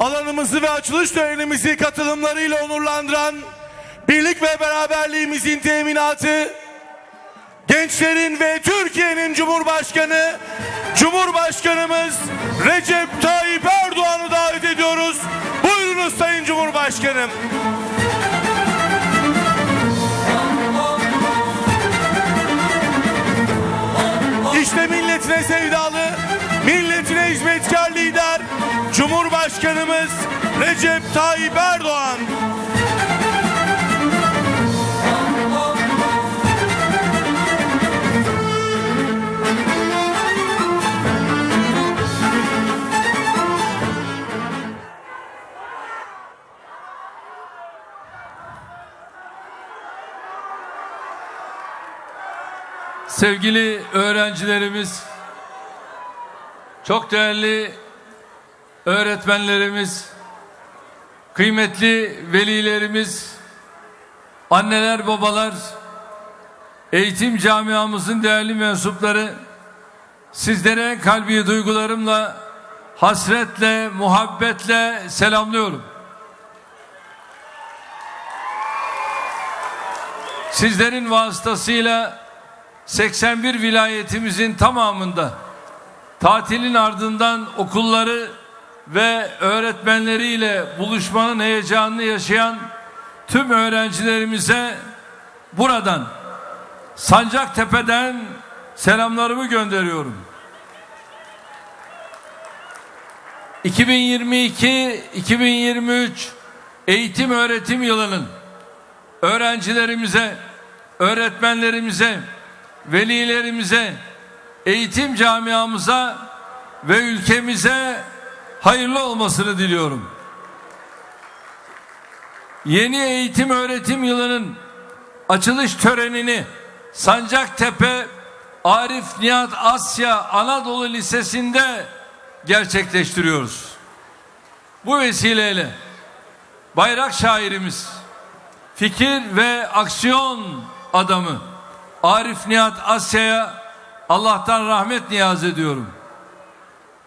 alanımızı ve açılış törenimizi katılımlarıyla onurlandıran birlik ve beraberliğimizin teminatı gençlerin ve Türkiye'nin Cumhurbaşkanı Cumhurbaşkanımız Recep Tayyip Erdoğan'ı davet ediyoruz. Buyurunuz Sayın Cumhurbaşkanım. İşte milletine sevdalı, milletine hizmetkar lider Cumhurbaşkanımız Recep Tayyip Erdoğan. Sevgili öğrencilerimiz, çok değerli öğretmenlerimiz, kıymetli velilerimiz, anneler, babalar, eğitim camiamızın değerli mensupları, sizlere kalbi duygularımla, hasretle, muhabbetle selamlıyorum. Sizlerin vasıtasıyla 81 vilayetimizin tamamında tatilin ardından okulları ve öğretmenleriyle buluşmanın heyecanını yaşayan tüm öğrencilerimize buradan Sancaktepe'den selamlarımı gönderiyorum. 2022-2023 eğitim öğretim yılının öğrencilerimize, öğretmenlerimize, velilerimize, eğitim camiamıza ve ülkemize hayırlı olmasını diliyorum. Yeni eğitim öğretim yılının açılış törenini Sancaktepe Arif Nihat Asya Anadolu Lisesi'nde gerçekleştiriyoruz. Bu vesileyle bayrak şairimiz, fikir ve aksiyon adamı Arif Nihat Asya'ya Allah'tan rahmet niyaz ediyorum.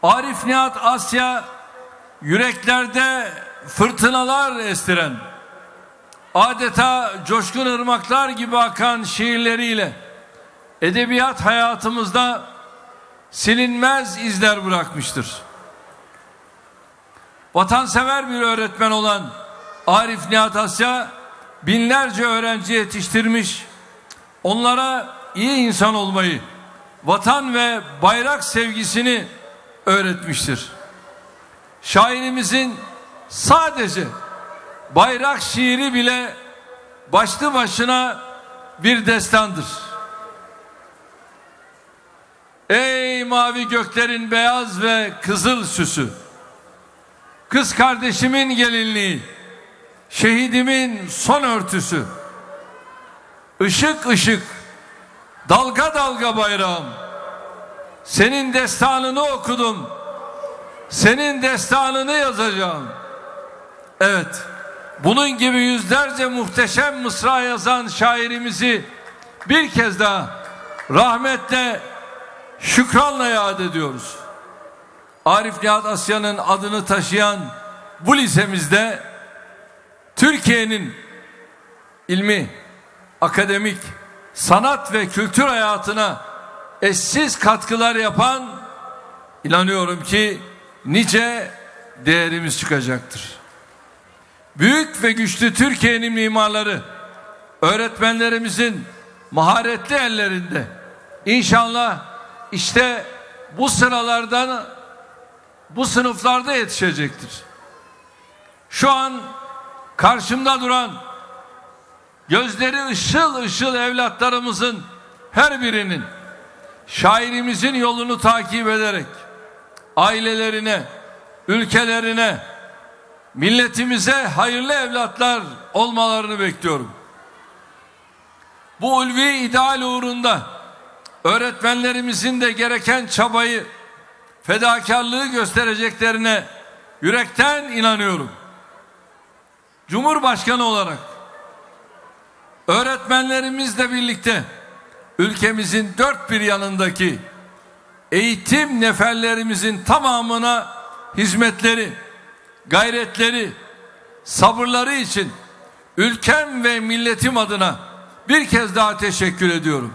Arif Nihat Asya yüreklerde fırtınalar estiren, adeta coşkun ırmaklar gibi akan şiirleriyle edebiyat hayatımızda silinmez izler bırakmıştır. Vatansever bir öğretmen olan Arif Nihat Asya binlerce öğrenci yetiştirmiş, onlara iyi insan olmayı, vatan ve bayrak sevgisini öğretmiştir. Şairimizin sadece bayrak şiiri bile başlı başına bir destandır. Ey mavi göklerin beyaz ve kızıl süsü. Kız kardeşimin gelinliği. Şehidimin son örtüsü. Işık ışık, dalga dalga bayrağım. Senin destanını okudum. Senin destanını yazacağım. Evet, bunun gibi yüzlerce muhteşem mısra yazan şairimizi bir kez daha rahmetle, şükranla yad ediyoruz. Arif Nihat Asya'nın adını taşıyan bu lisemizde Türkiye'nin ilmi, akademik, sanat ve kültür hayatına eşsiz katkılar yapan inanıyorum ki nice değerimiz çıkacaktır. Büyük ve güçlü Türkiye'nin mimarları, öğretmenlerimizin maharetli ellerinde inşallah işte bu sıralardan bu sınıflarda yetişecektir. Şu an karşımda duran gözleri ışıl ışıl evlatlarımızın her birinin şairimizin yolunu takip ederek ailelerine, ülkelerine, milletimize hayırlı evlatlar olmalarını bekliyorum. Bu ulvi ideal uğrunda öğretmenlerimizin de gereken çabayı, fedakarlığı göstereceklerine yürekten inanıyorum. Cumhurbaşkanı olarak öğretmenlerimizle birlikte ülkemizin dört bir yanındaki eğitim neferlerimizin tamamına hizmetleri gayretleri, sabırları için ülkem ve milletim adına bir kez daha teşekkür ediyorum.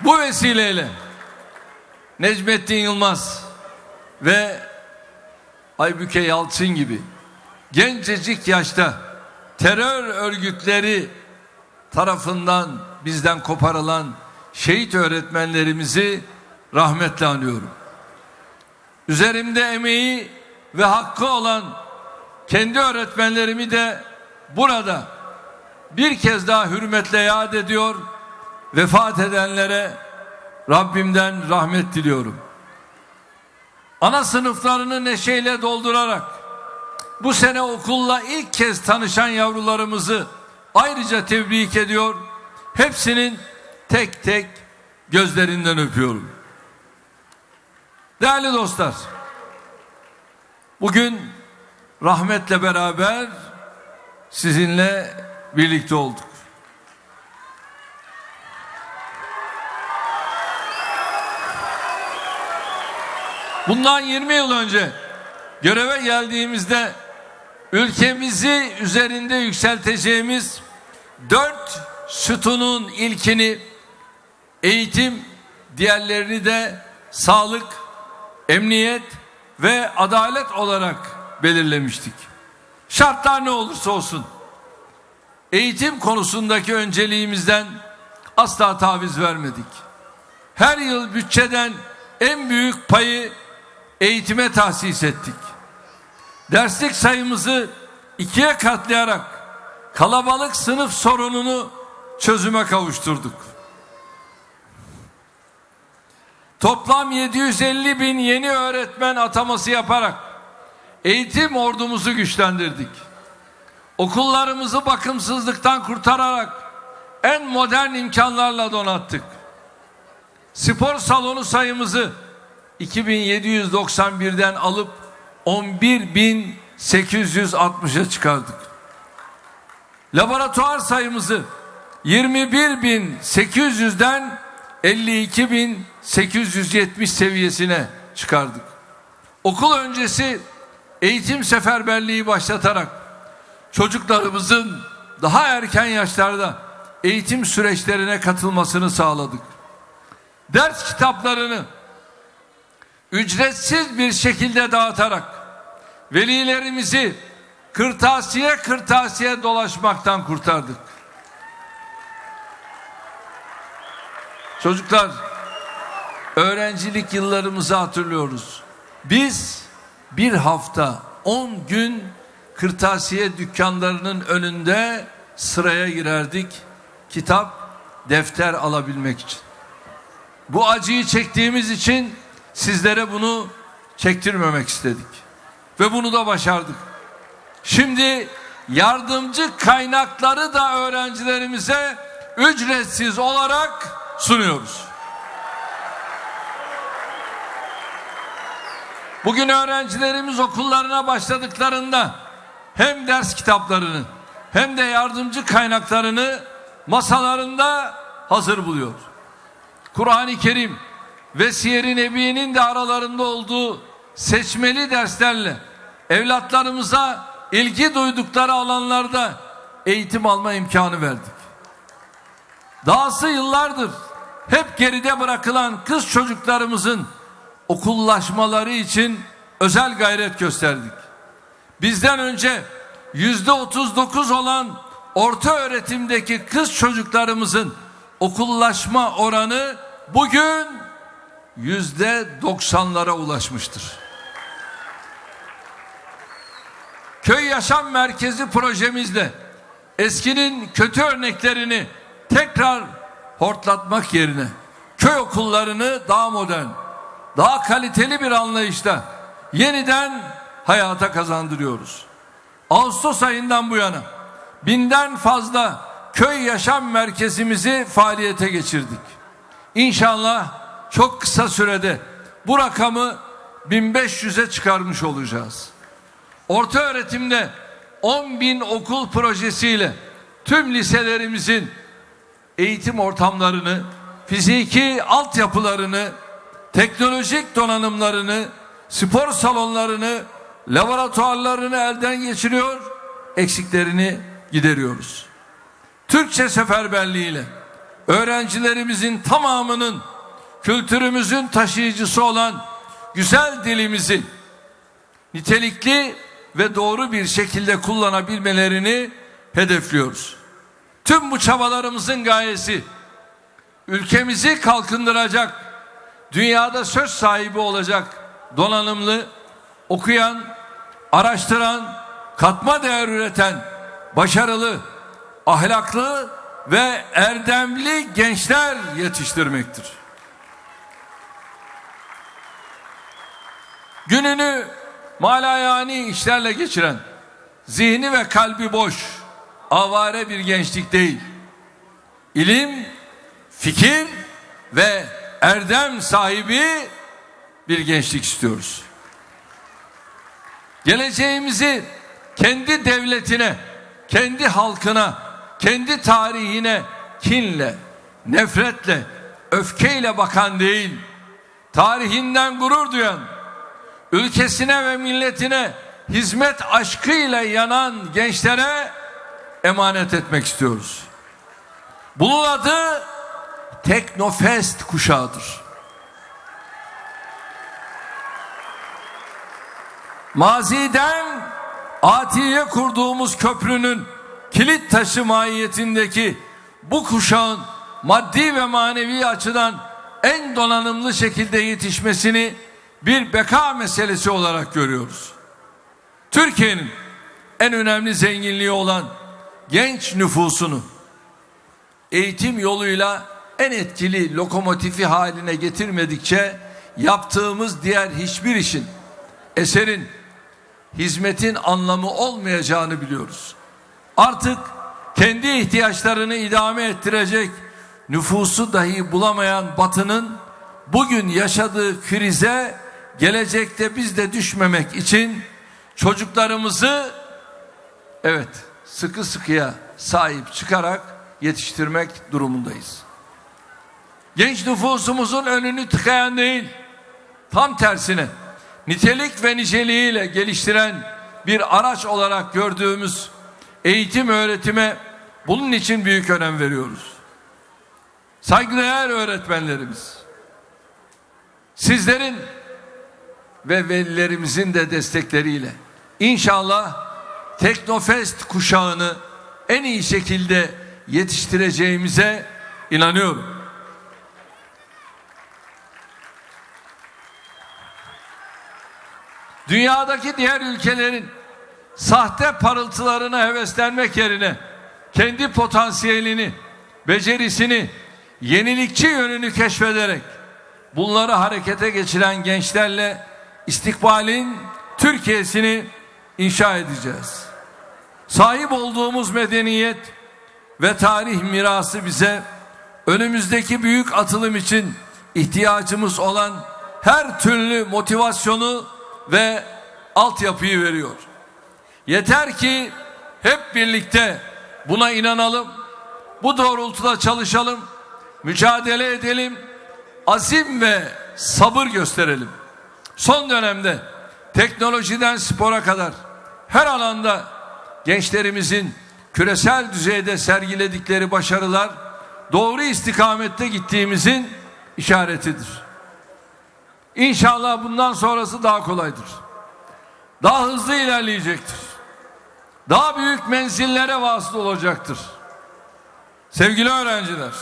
Bu vesileyle Necmettin Yılmaz ve Aybüke Yalçın gibi gencecik yaşta terör örgütleri tarafından bizden koparılan şehit öğretmenlerimizi rahmetle anıyorum. Üzerimde emeği ve hakkı olan kendi öğretmenlerimi de burada bir kez daha hürmetle yad ediyor. Vefat edenlere Rabbimden rahmet diliyorum. Ana sınıflarını neşeyle doldurarak bu sene okulla ilk kez tanışan yavrularımızı ayrıca tebrik ediyor. Hepsinin tek tek gözlerinden öpüyorum. Değerli dostlar, bugün rahmetle beraber sizinle birlikte olduk. Bundan 20 yıl önce göreve geldiğimizde ülkemizi üzerinde yükselteceğimiz dört sütunun ilkini eğitim, diğerlerini de sağlık, emniyet ve adalet olarak belirlemiştik. Şartlar ne olursa olsun eğitim konusundaki önceliğimizden asla taviz vermedik. Her yıl bütçeden en büyük payı eğitime tahsis ettik. Derslik sayımızı ikiye katlayarak kalabalık sınıf sorununu çözüme kavuşturduk. Toplam 750 bin yeni öğretmen ataması yaparak eğitim ordumuzu güçlendirdik. Okullarımızı bakımsızlıktan kurtararak en modern imkanlarla donattık. Spor salonu sayımızı 2791'den alıp 11.860'a çıkardık. Laboratuvar sayımızı 21.800'den 52.870 seviyesine çıkardık. Okul öncesi eğitim seferberliği başlatarak çocuklarımızın daha erken yaşlarda eğitim süreçlerine katılmasını sağladık. Ders kitaplarını ücretsiz bir şekilde dağıtarak velilerimizi kırtasiye kırtasiye dolaşmaktan kurtardık. Çocuklar öğrencilik yıllarımızı hatırlıyoruz. Biz bir hafta 10 gün kırtasiye dükkanlarının önünde sıraya girerdik. Kitap, defter alabilmek için. Bu acıyı çektiğimiz için sizlere bunu çektirmemek istedik. Ve bunu da başardık. Şimdi yardımcı kaynakları da öğrencilerimize ücretsiz olarak sunuyoruz. Bugün öğrencilerimiz okullarına başladıklarında hem ders kitaplarını hem de yardımcı kaynaklarını masalarında hazır buluyor. Kur'an-ı Kerim ve Siyer-i Nebi'nin de aralarında olduğu seçmeli derslerle evlatlarımıza ilgi duydukları alanlarda eğitim alma imkanı verdik. Dahası yıllardır hep geride bırakılan kız çocuklarımızın okullaşmaları için özel gayret gösterdik. Bizden önce yüzde 39 olan orta öğretimdeki kız çocuklarımızın okullaşma oranı bugün yüzde 90'lara ulaşmıştır. Köy Yaşam Merkezi projemizle eskinin kötü örneklerini tekrar hortlatmak yerine köy okullarını daha modern, daha kaliteli bir anlayışla yeniden hayata kazandırıyoruz. Ağustos ayından bu yana binden fazla köy yaşam merkezimizi faaliyete geçirdik. İnşallah çok kısa sürede bu rakamı 1500'e çıkarmış olacağız. Orta öğretimde 10 bin okul projesiyle tüm liselerimizin eğitim ortamlarını, fiziki altyapılarını teknolojik donanımlarını, spor salonlarını, laboratuvarlarını elden geçiriyor, eksiklerini gideriyoruz. Türkçe seferberliğiyle öğrencilerimizin tamamının kültürümüzün taşıyıcısı olan güzel dilimizi nitelikli ve doğru bir şekilde kullanabilmelerini hedefliyoruz. Tüm bu çabalarımızın gayesi ülkemizi kalkındıracak, dünyada söz sahibi olacak donanımlı, okuyan, araştıran, katma değer üreten, başarılı, ahlaklı ve erdemli gençler yetiştirmektir. Gününü malayani işlerle geçiren, zihni ve kalbi boş, avare bir gençlik değil. İlim, fikir ve erdem sahibi bir gençlik istiyoruz. Geleceğimizi kendi devletine, kendi halkına, kendi tarihine kinle, nefretle, öfkeyle bakan değil, tarihinden gurur duyan, ülkesine ve milletine hizmet aşkıyla yanan gençlere emanet etmek istiyoruz. Bunun adı Teknofest kuşağıdır. Maziden Atiye kurduğumuz köprünün kilit taşı mahiyetindeki bu kuşağın maddi ve manevi açıdan en donanımlı şekilde yetişmesini bir beka meselesi olarak görüyoruz. Türkiye'nin en önemli zenginliği olan genç nüfusunu eğitim yoluyla en etkili lokomotifi haline getirmedikçe yaptığımız diğer hiçbir işin, eserin, hizmetin anlamı olmayacağını biliyoruz. Artık kendi ihtiyaçlarını idame ettirecek nüfusu dahi bulamayan Batı'nın bugün yaşadığı krize gelecekte biz de düşmemek için çocuklarımızı evet sıkı sıkıya sahip çıkarak yetiştirmek durumundayız. Genç nüfusumuzun önünü tıkayan değil, tam tersine nitelik ve niceliğiyle geliştiren bir araç olarak gördüğümüz eğitim öğretime bunun için büyük önem veriyoruz. Saygıdeğer öğretmenlerimiz, sizlerin ve velilerimizin de destekleriyle inşallah Teknofest kuşağını en iyi şekilde yetiştireceğimize inanıyorum. Dünyadaki diğer ülkelerin sahte parıltılarına heveslenmek yerine kendi potansiyelini, becerisini, yenilikçi yönünü keşfederek bunları harekete geçiren gençlerle istikbalin Türkiye'sini inşa edeceğiz. Sahip olduğumuz medeniyet ve tarih mirası bize önümüzdeki büyük atılım için ihtiyacımız olan her türlü motivasyonu ve altyapıyı veriyor. Yeter ki hep birlikte buna inanalım, bu doğrultuda çalışalım, mücadele edelim, azim ve sabır gösterelim. Son dönemde teknolojiden spora kadar her alanda gençlerimizin küresel düzeyde sergiledikleri başarılar doğru istikamette gittiğimizin işaretidir. İnşallah bundan sonrası daha kolaydır. Daha hızlı ilerleyecektir. Daha büyük menzillere vasıl olacaktır. Sevgili öğrenciler,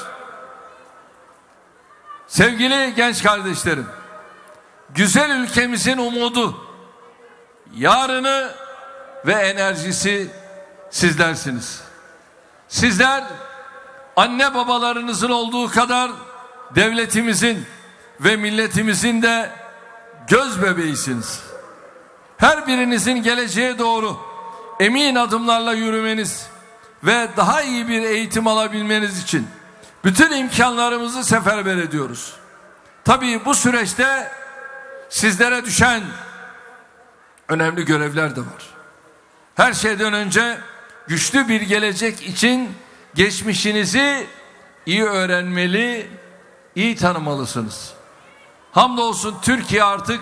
sevgili genç kardeşlerim, güzel ülkemizin umudu, yarını ve enerjisi sizlersiniz. Sizler anne babalarınızın olduğu kadar devletimizin ve milletimizin de göz bebeğisiniz. Her birinizin geleceğe doğru emin adımlarla yürümeniz ve daha iyi bir eğitim alabilmeniz için bütün imkanlarımızı seferber ediyoruz. Tabii bu süreçte sizlere düşen önemli görevler de var. Her şeyden önce güçlü bir gelecek için geçmişinizi iyi öğrenmeli, iyi tanımalısınız. Hamdolsun Türkiye artık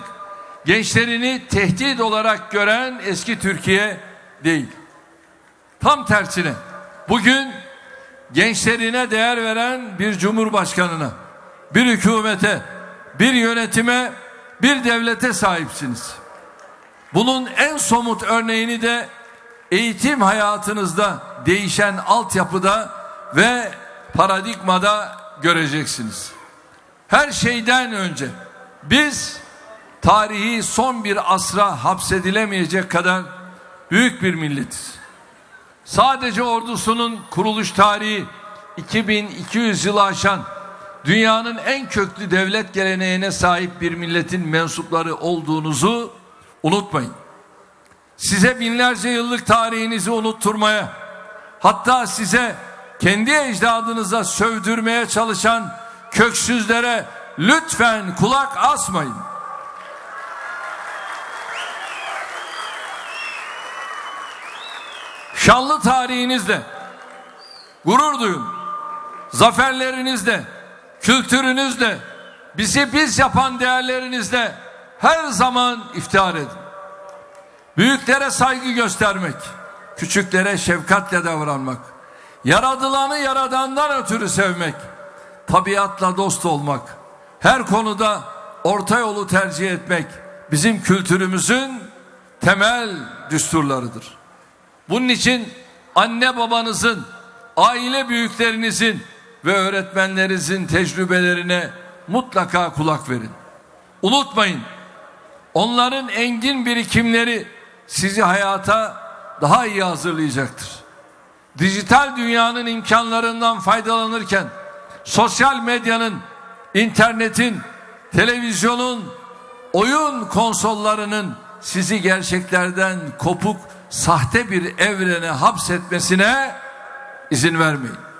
gençlerini tehdit olarak gören eski Türkiye değil. Tam tersine bugün gençlerine değer veren bir cumhurbaşkanına, bir hükümete, bir yönetime, bir devlete sahipsiniz. Bunun en somut örneğini de eğitim hayatınızda değişen altyapıda ve paradigmada göreceksiniz. Her şeyden önce biz tarihi son bir asra hapsedilemeyecek kadar büyük bir milletiz. Sadece ordusunun kuruluş tarihi 2200 yılı aşan dünyanın en köklü devlet geleneğine sahip bir milletin mensupları olduğunuzu unutmayın. Size binlerce yıllık tarihinizi unutturmaya, hatta size kendi ecdadınıza sövdürmeye çalışan köksüzlere lütfen kulak asmayın. Şanlı tarihinizle gurur duyun. Zaferlerinizle, kültürünüzle, bizi biz yapan değerlerinizle her zaman iftihar edin. Büyüklere saygı göstermek, küçüklere şefkatle davranmak, yaradılanı yaradandan ötürü sevmek, tabiatla dost olmak, her konuda orta yolu tercih etmek bizim kültürümüzün temel düsturlarıdır. Bunun için anne babanızın, aile büyüklerinizin ve öğretmenlerinizin tecrübelerine mutlaka kulak verin. Unutmayın, onların engin birikimleri sizi hayata daha iyi hazırlayacaktır. Dijital dünyanın imkanlarından faydalanırken sosyal medyanın, internetin, televizyonun, oyun konsollarının sizi gerçeklerden kopuk sahte bir evrene hapsetmesine izin vermeyin.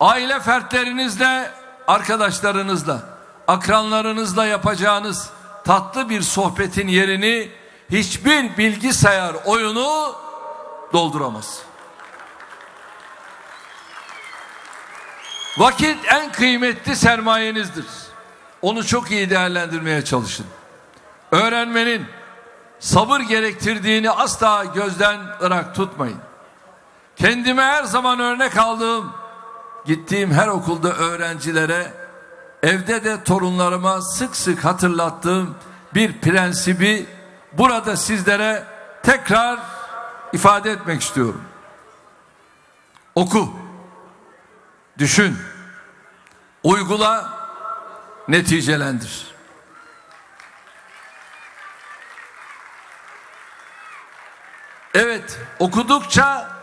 Aile fertlerinizle, arkadaşlarınızla, akranlarınızla yapacağınız tatlı bir sohbetin yerini hiçbir bilgisayar oyunu dolduramaz. Vakit en kıymetli sermayenizdir. Onu çok iyi değerlendirmeye çalışın. Öğrenmenin sabır gerektirdiğini asla gözden ırak tutmayın. Kendime her zaman örnek aldığım, gittiğim her okulda öğrencilere, evde de torunlarıma sık sık hatırlattığım bir prensibi burada sizlere tekrar ifade etmek istiyorum. Oku, düşün, uygula, neticelendir. Evet, okudukça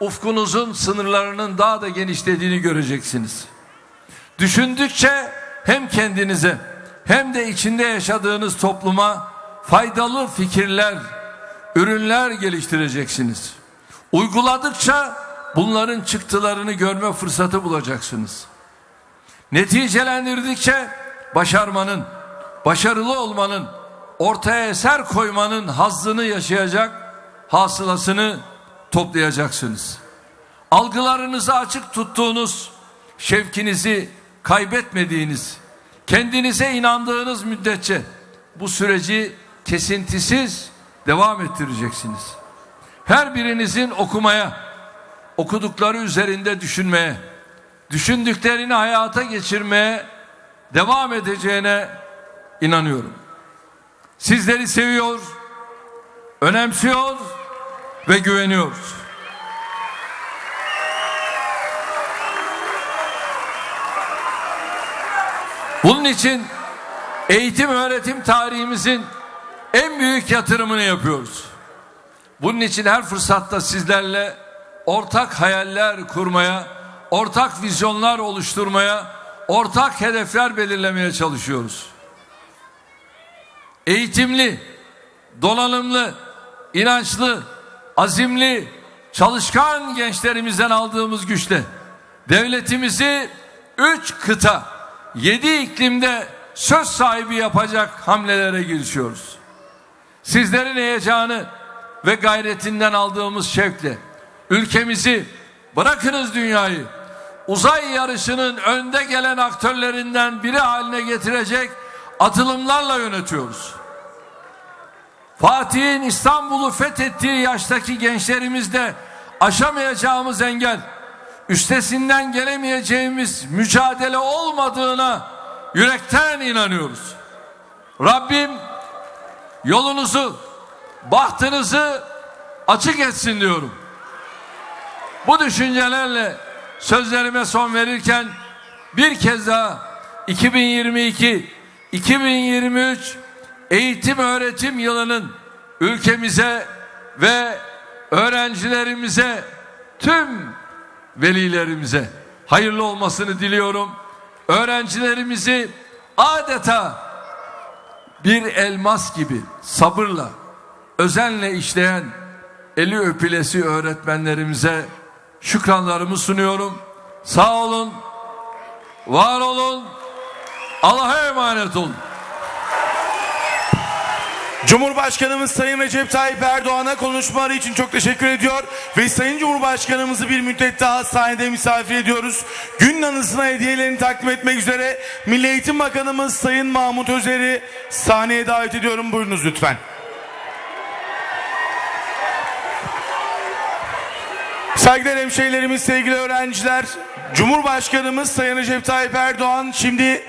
ufkunuzun sınırlarının daha da genişlediğini göreceksiniz. Düşündükçe hem kendinize hem de içinde yaşadığınız topluma faydalı fikirler, ürünler geliştireceksiniz. Uyguladıkça bunların çıktılarını görme fırsatı bulacaksınız. Neticelendirdikçe başarmanın, başarılı olmanın, ortaya eser koymanın hazzını yaşayacak, hasılasını toplayacaksınız. Algılarınızı açık tuttuğunuz, şevkinizi kaybetmediğiniz, kendinize inandığınız müddetçe bu süreci kesintisiz devam ettireceksiniz. Her birinizin okumaya, okudukları üzerinde düşünmeye, düşündüklerini hayata geçirmeye devam edeceğine inanıyorum. Sizleri seviyor, önemsiyor ve güveniyoruz. Bunun için eğitim öğretim tarihimizin en büyük yatırımını yapıyoruz. Bunun için her fırsatta sizlerle ortak hayaller kurmaya, ortak vizyonlar oluşturmaya, ortak hedefler belirlemeye çalışıyoruz. Eğitimli, donanımlı, inançlı, azimli, çalışkan gençlerimizden aldığımız güçle devletimizi üç kıta, yedi iklimde söz sahibi yapacak hamlelere girişiyoruz. Sizlerin heyecanı ve gayretinden aldığımız şevkle ülkemizi bırakınız dünyayı uzay yarışının önde gelen aktörlerinden biri haline getirecek atılımlarla yönetiyoruz. Fatih'in İstanbul'u fethettiği yaştaki gençlerimizde aşamayacağımız engel, üstesinden gelemeyeceğimiz mücadele olmadığına yürekten inanıyoruz. Rabbim yolunuzu, bahtınızı açık etsin diyorum. Bu düşüncelerle sözlerime son verirken bir kez daha 2022 2023 eğitim öğretim yılının ülkemize ve öğrencilerimize tüm velilerimize hayırlı olmasını diliyorum. Öğrencilerimizi adeta bir elmas gibi sabırla, özenle işleyen eli öpülesi öğretmenlerimize şükranlarımı sunuyorum. Sağ olun, var olun, Allah'a emanet olun. Cumhurbaşkanımız Sayın Recep Tayyip Erdoğan'a konuşmaları için çok teşekkür ediyor. Ve Sayın Cumhurbaşkanımızı bir müddet daha sahnede misafir ediyoruz. Gün anısına hediyelerini takdim etmek üzere Milli Eğitim Bakanımız Sayın Mahmut Özer'i sahneye davet ediyorum. Buyurunuz lütfen. Saygıdeğer hemşehrilerimiz, sevgili öğrenciler, Cumhurbaşkanımız Sayın Recep Tayyip Erdoğan şimdi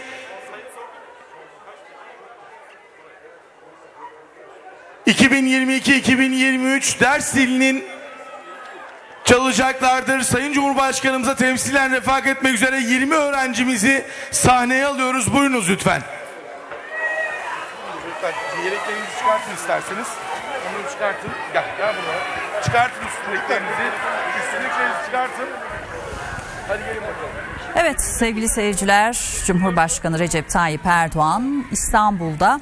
...2022-2023 ders dilinin çalacaklardır. Sayın Cumhurbaşkanımıza temsilen refak etmek üzere 20 öğrencimizi sahneye alıyoruz. Buyurunuz lütfen. Lütfen yeleklerinizi çıkartın isterseniz. Onları çıkartın. Gel, gel buraya. Çıkartın üstündekilerinizi. Üstündekilerinizi çıkartın. Hadi gelin bakalım. Evet sevgili seyirciler, Cumhurbaşkanı Recep Tayyip Erdoğan İstanbul'da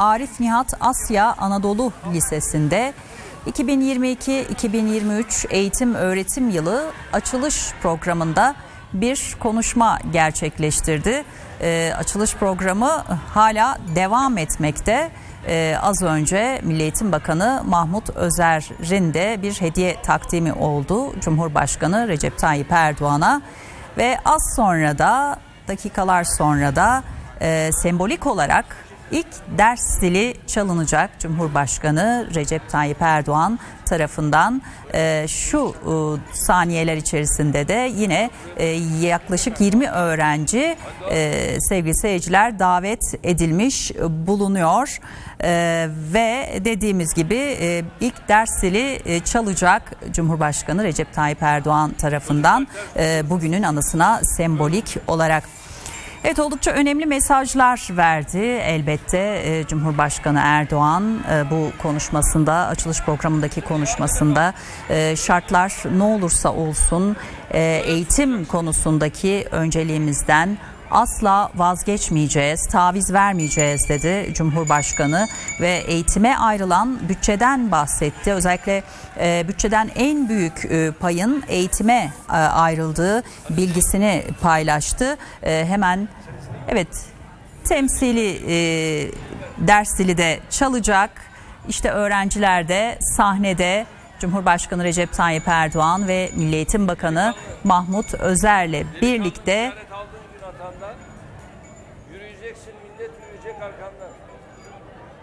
Arif Nihat Asya Anadolu Lisesi'nde 2022-2023 eğitim öğretim yılı açılış programında bir konuşma gerçekleştirdi. Ee, açılış programı hala devam etmekte. Ee, az önce Milli Eğitim Bakanı Mahmut Özer'in de bir hediye takdimi oldu Cumhurbaşkanı Recep Tayyip Erdoğan'a. Ve az sonra da dakikalar sonra da e, sembolik olarak ilk ders dili çalınacak Cumhurbaşkanı Recep Tayyip Erdoğan tarafından E, şu e, saniyeler içerisinde de yine e, yaklaşık 20 öğrenci e, sevgili seyirciler davet edilmiş bulunuyor E, ve dediğimiz gibi e, ilk ders dili e, çalacak Cumhurbaşkanı Recep Tayyip Erdoğan tarafından e, bugünün anısına sembolik olarak. Evet oldukça önemli mesajlar verdi. Elbette e, Cumhurbaşkanı Erdoğan e, bu konuşmasında açılış programındaki konuşmasında e, şartlar ne olursa olsun eğitim konusundaki önceliğimizden asla vazgeçmeyeceğiz, taviz vermeyeceğiz dedi Cumhurbaşkanı ve eğitime ayrılan bütçeden bahsetti. Özellikle e, bütçeden en büyük e, payın eğitime e, ayrıldığı bilgisini paylaştı. E, hemen evet temsili e, ders dili de çalacak. İşte öğrenciler de sahnede Cumhurbaşkanı Recep Tayyip Erdoğan ve Milli Eğitim Bakanı Mahmut Özer'le birlikte Hatandan yürüyeceksin millet yürüyecek arkandan.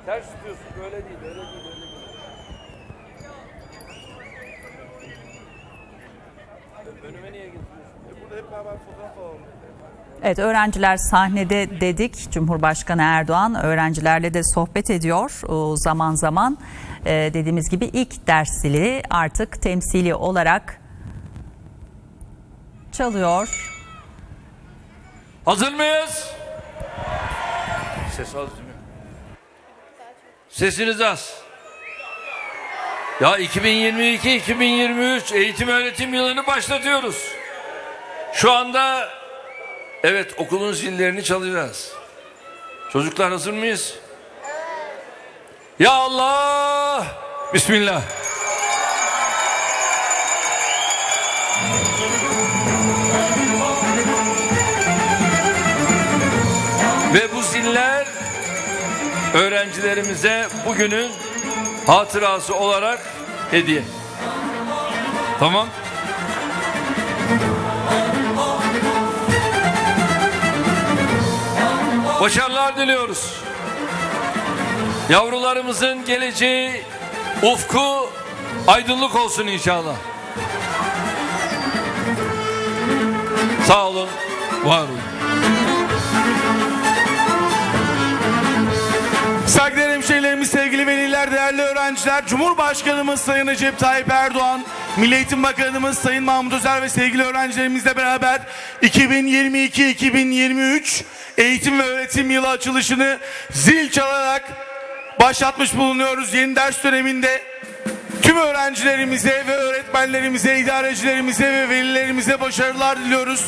Ters tutuyorsun böyle değil öyle değil öyle değil. Önüme niye getiriyorsun? Burada hep beraber fotoğraf alalım. Evet öğrenciler sahnede dedik Cumhurbaşkanı Erdoğan öğrencilerle de sohbet ediyor o zaman zaman Ee, dediğimiz gibi ilk ders zili artık temsili olarak çalıyor. Hazır mıyız? Ses az değil mi? Sesiniz az. Ya 2022-2023 eğitim öğretim yılını başlatıyoruz. Şu anda evet okulun zillerini çalacağız. Çocuklar hazır mıyız? Ya Allah! Bismillah. Ziller öğrencilerimize bugünün hatırası olarak hediye. Tamam. Başarılar diliyoruz. Yavrularımızın geleceği, ufku aydınlık olsun inşallah. Sağ olun, var olun. Öğrenciler, Cumhurbaşkanımız Sayın Recep Tayyip Erdoğan, Milli Eğitim Bakanımız Sayın Mahmut Özer ve sevgili öğrencilerimizle beraber 2022-2023 eğitim ve öğretim yılı açılışını zil çalarak başlatmış bulunuyoruz. Yeni ders döneminde tüm öğrencilerimize ve öğretmenlerimize, idarecilerimize ve velilerimize başarılar diliyoruz.